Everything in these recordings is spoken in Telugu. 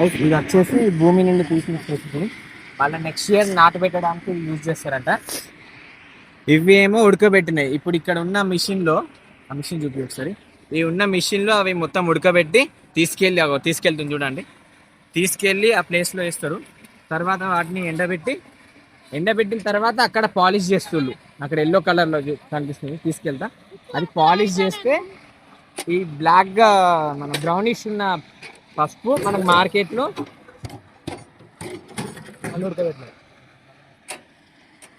అయితే ఇది వచ్చేసి భూమి నుండి తీసిన చెట్లు వాళ్ళ నెక్స్ట్ ఇయర్ నాటు పెట్టడానికి యూజ్ చేస్తారంట. ఇవి ఏమో ఉడకబెట్టినాయి. ఇప్పుడు ఇక్కడ ఉన్న మిషన్లో ఆ మిషన్ చూపి ఒకసారి. ఈ ఉన్న మిషన్లో అవి మొత్తం ఉడకబెట్టి తీసుకెళ్ళి తీసుకెళ్తుంది చూడండి. తీసుకెళ్ళి ఆ ప్లేస్లో వేస్తారు. తర్వాత వాటిని ఎండబెట్టి ఎండబెట్టిన తర్వాత అక్కడ పాలిష్ చేస్తుళ్ళు. అక్కడ ఎల్లో కలర్లో కనిపిస్తుంది. తీసుకెళ్తా. అది పాలిష్ చేస్తే ఈ బ్లాక్గా మన బ్రౌనిష్ ఉన్న పసుపు మనకు మార్కెట్లో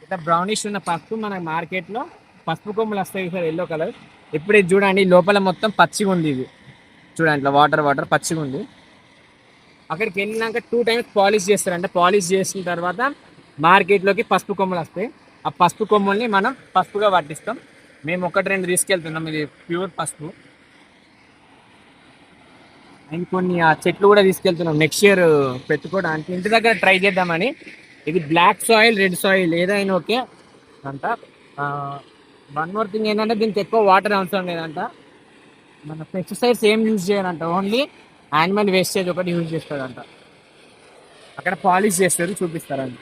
ఇట్లా బ్రౌనిష్ ఉన్న పసుపు మనకు మార్కెట్లో పసుపు కొమ్ములు వస్తాయి సార్ ఎల్లో కలర్ ఇప్పుడు ఇది చూడండి లోపల మొత్తం పచ్చిగా ఉంది ఇది. చూడండి ఇట్లా వాటర్ వాటర్ పచ్చిగా ఉంది. అక్కడికి వెళ్ళినాక టూ టైమ్స్ పాలిష్ చేస్తారంటే. పాలిష్ చేసిన తర్వాత మార్కెట్లోకి పసుపు కొమ్మలు వస్తాయి. ఆ పసుపు కొమ్ముల్ని మనం పసుపుగా పట్టిస్తాం మేము ఒకటి రెండు తీసుకెళ్తున్నాం. ఇది ప్యూర్ పసుపు. అండ్ కొన్ని ఆ చెట్లు కూడా తీసుకెళ్తున్నాం. నెక్స్ట్ ఇయర్ uh, పెట్టుకోవడానికి. ఇంటి దగ్గర ట్రై చేద్దామని. ఇది బ్లాక్ సాయిల్ రెడ్ సాయిల్ ఏదైనా ఓకే అంట. వన్ మోర్ థింగ్ ఏంటంటే దీనికి ఎక్కువ వాటర్ అవసరం లేదంట. మన పెస్టిసైడ్స్ ఏం యూజ్ చేయాలంట ఓన్లీ యానిమల్ వేస్టేజ్ ఒకటి యూజ్ చేస్తారంట అక్కడ పాలిష్ చేస్తారు చూపిస్తారంట.